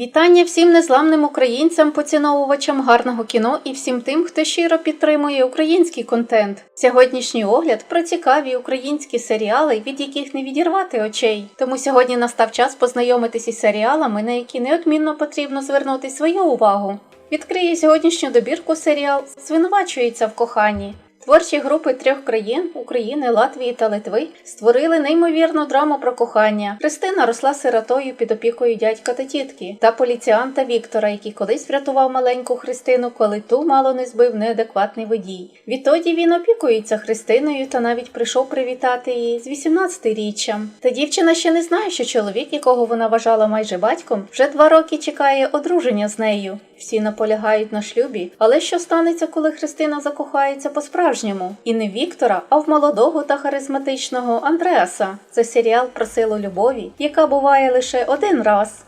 Вітання всім незламним українцям, поціновувачам гарного кіно і всім тим, хто щиро підтримує український контент. Сьогоднішній огляд про цікаві українські серіали, від яких не відірвати очей. Тому сьогодні настав час познайомитись із серіалами, на які неодмінно потрібно звернути свою увагу. Відкриє сьогоднішню добірку серіал Звинувачується в коханні. Творчі групи трьох країн України, Латвії та Литви створили неймовірну драму про кохання. Христина росла сиротою під опікою дядька та тітки та поліціанта Віктора, який колись врятував маленьку Христину, коли ту мало не збив неадекватний водій. Відтоді він опікується Христиною та навіть прийшов привітати її з 18-річчям. Та дівчина ще не знає, що чоловік, якого вона вважала майже батьком, вже два роки чекає одруження з нею. Всі наполягають на шлюбі, але що станеться, коли Христина закохається по-справжньому? І не Віктора, а в молодого та харизматичного Андреаса. Це серіал про силу любові, яка буває лише один раз.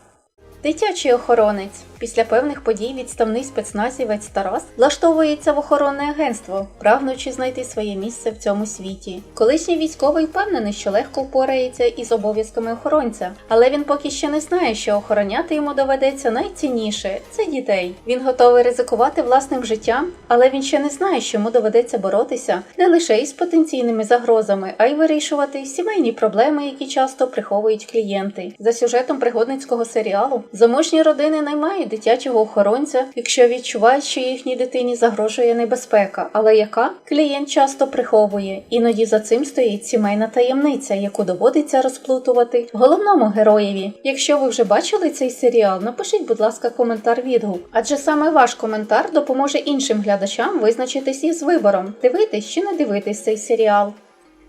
Дитячий охоронець. Після певних подій відставний спецназівець Тарас влаштовується в охоронне агентство, прагнучи знайти своє місце в цьому світі. Колишній військовий впевнений, що легко впорається із обов'язками охоронця, але він поки ще не знає, що охороняти йому доведеться найцінніше це дітей. Він готовий ризикувати власним життям, але він ще не знає, що йому доведеться боротися не лише із потенційними загрозами, а й вирішувати сімейні проблеми, які часто приховують клієнти. За сюжетом пригодницького серіалу заможні родини наймають дитячого охоронця, якщо відчувають, що їхній дитині загрожує небезпека, але яка клієнт часто приховує. Іноді за цим стоїть сімейна таємниця, яку доводиться розплутувати головному героєві. Якщо ви вже бачили цей серіал, напишіть, будь ласка, коментар відгук, адже саме ваш коментар допоможе іншим глядачам визначитись із вибором, дивитись чи не дивитись цей серіал.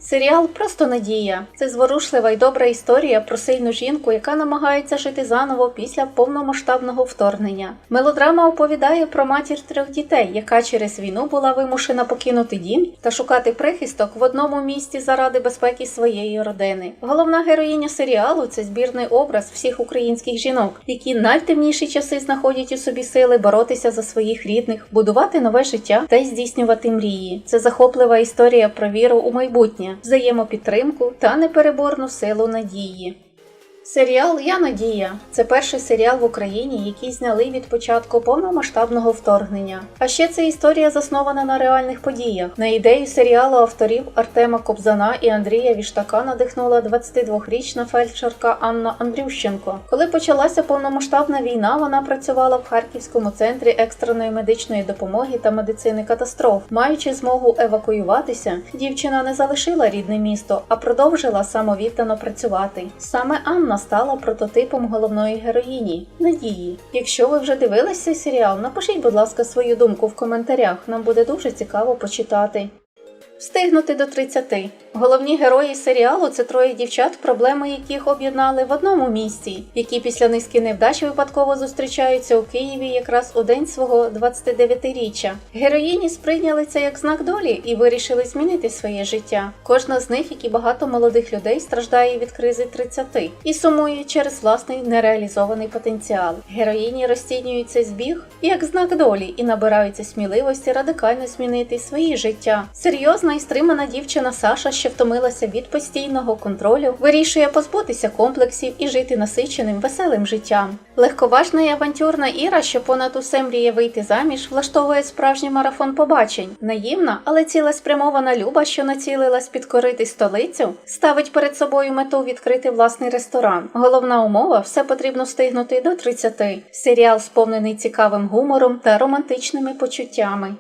Серіал Просто Надія це зворушлива й добра історія про сильну жінку, яка намагається жити заново після повномасштабного вторгнення. Мелодрама оповідає про матір трьох дітей, яка через війну була вимушена покинути дім та шукати прихисток в одному місці заради безпеки своєї родини. Головна героїня серіалу це збірний образ всіх українських жінок, які найтемніші часи знаходять у собі сили боротися за своїх рідних, будувати нове життя та й здійснювати мрії. Це захоплива історія про віру у майбутнє взаємопідтримку та непереборну силу надії. Серіал Я Надія це перший серіал в Україні, який зняли від початку повномасштабного вторгнення. А ще це історія заснована на реальних подіях. На ідею серіалу авторів Артема Кобзана і Андрія Віштака надихнула 22-річна фельдшерка Анна Андрющенко. Коли почалася повномасштабна війна, вона працювала в Харківському центрі екстреної медичної допомоги та медицини катастроф. Маючи змогу евакуюватися, дівчина не залишила рідне місто, а продовжила самовіддано працювати. Саме Анна стала прототипом головної героїні Надії. Якщо ви вже дивилися серіал, напишіть, будь ласка, свою думку в коментарях. Нам буде дуже цікаво почитати. Встигнути до 30. Головні герої серіалу це троє дівчат, проблеми яких об'єднали в одному місці, які після низки невдач випадково зустрічаються у Києві якраз у день свого 29-річчя. Героїні сприйняли це як знак долі і вирішили змінити своє життя. Кожна з них, як і багато молодих людей, страждає від кризи 30 і сумує через власний нереалізований потенціал. Героїні розцінюють цей збіг як знак долі і набираються сміливості радикально змінити своє життя. Серйозна і стримана дівчина Саша, що втомилася від постійного контролю, вирішує позбутися комплексів і жити насиченим, веселим життям. Легковажна і авантюрна Іра, що понад усе мріє вийти заміж, влаштовує справжній марафон побачень. Наївна, але цілеспрямована Люба, що націлилась підкорити столицю, ставить перед собою мету відкрити власний ресторан. Головна умова все потрібно встигнути до 30. Серіал сповнений цікавим гумором та романтичними почуттями.